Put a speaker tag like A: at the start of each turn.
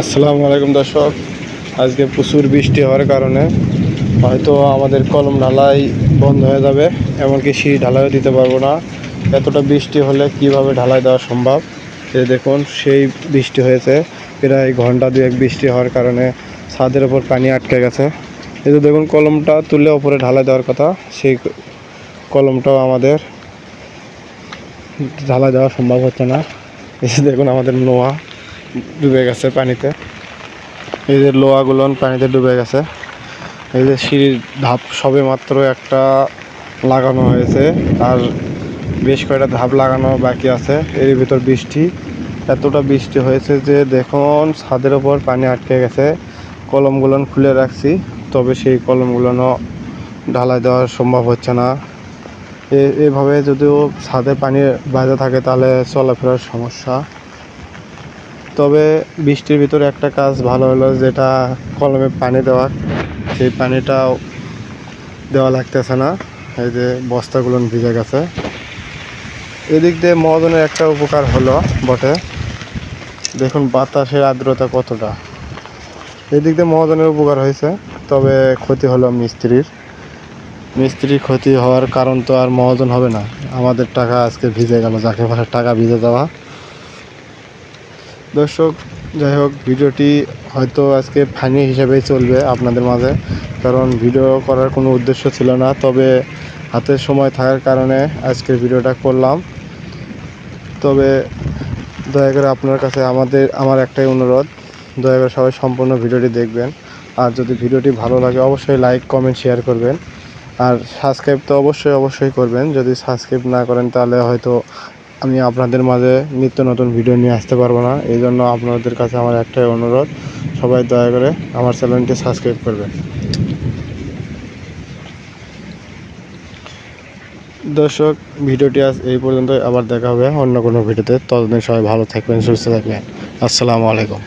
A: আসসালামু আলাইকুম দর্শক। আজকে প্রচুর বৃষ্টি হওয়ার কারণে হয়তো আমাদের কলম ঢালাই বন্ধ হয়ে যাবে, এমনকি সিঁড়ি ঢালাইও দিতে পারব না। এতটা বৃষ্টি হলে কীভাবে ঢালাই দেওয়া সম্ভব? এই দেখুন, সেই বৃষ্টি হয়েছে। প্রায় ঘণ্টা দুয়েক বৃষ্টি হওয়ার কারণে ছাদের ওপর পানি আটকে গেছে। এই যে দেখুন, কলমটা তুলে ওপরে ঢালাই দেওয়ার কথা, সেই কলমটাও আমাদের ঢালাই দেওয়া সম্ভব হচ্ছে না। এই দেখুন, আমাদের নোয়া। ডুবে গেছে পানিতে। এই যে লোহাগুলো পানিতে ডুবে গেছে। এই যে সিঁড়ির ধাপ সবে মাত্র একটা লাগানো হয়েছে। আর বেশ কয়েকটা ধাপ লাগানো বাকি আছে। এর ভিতর বৃষ্টি। এতটা বৃষ্টি হয়েছে যে দেখুন, ছাদের ওপর পানি আটকে গেছে। কলমগুলো খুলে রাখছি, তবে সেই কলমগুলো ঢালাই দেওয়া সম্ভব হচ্ছে না। এভাবে যদিও ছাদে পানি বাইরে থাকে, তাহলে চলাফেরার সমস্যা। তবে বৃষ্টির ভিতরে একটা কাজ ভালো হলো, যেটা কলমে পানি দেওয়া। সেই পানিটাও দেওয়া লাগতেছে না। এই যে বস্তাগুলো ভিজে গেছে। এদিক দিয়ে মহাজনের একটা উপকার হলো বটে। দেখুন বাতাসের আর্দ্রতা কতটা। এদিক দিয়ে মহাজনের উপকার হয়েছে, তবে ক্ষতি হলো মিস্ত্রির। মিস্ত্রির ক্ষতি হওয়ার কারণ তো আর মহাজন হবে না। আমাদের টাকা আজকে ভিজে গেল, যাকে বলে টাকা ভিজে যাওয়া দর্শক, যাই হোক, ভিডিওটি হয়তো আজকে ফানি হিসেবেই চলবে আপনাদের মাঝে, কারণ ভিডিও করার কোনো উদ্দেশ্য ছিল না, তবে হাতের সময় থাকার কারণে আজকের ভিডিওটা করলাম। তবে দয়া করে আপনার কাছে আমাদের, আমার একটাই অনুরোধ, দয়া করে সবাই সম্পূর্ণ ভিডিওটি দেখবেন। আর যদি ভিডিওটি ভালো লাগে, অবশ্যই লাইক কমেন্ট শেয়ার করবেন। আর সাবস্ক্রাইব তো অবশ্যই অবশ্যই করবেন। যদি সাবস্ক্রাইব না করেন, তাহলে হয়তো আমি আপনাদের মাঝে নিত্য নতুন ভিডিও নিয়ে আসতে পারব না। এই জন্য আপনাদের কাছে আমার একটাই অনুরোধ, সবাই দয়া করে আমার চ্যানেলটি সাবস্ক্রাইব করবে দর্শক ভিডিওটি আজ এই পর্যন্ত আবার দেখা হবে অন্য কোনো ভিডিওতে ততদিন সবাই ভালো থাকবেন, সুস্থ থাকবেন। আসসালামু আলাইকুম।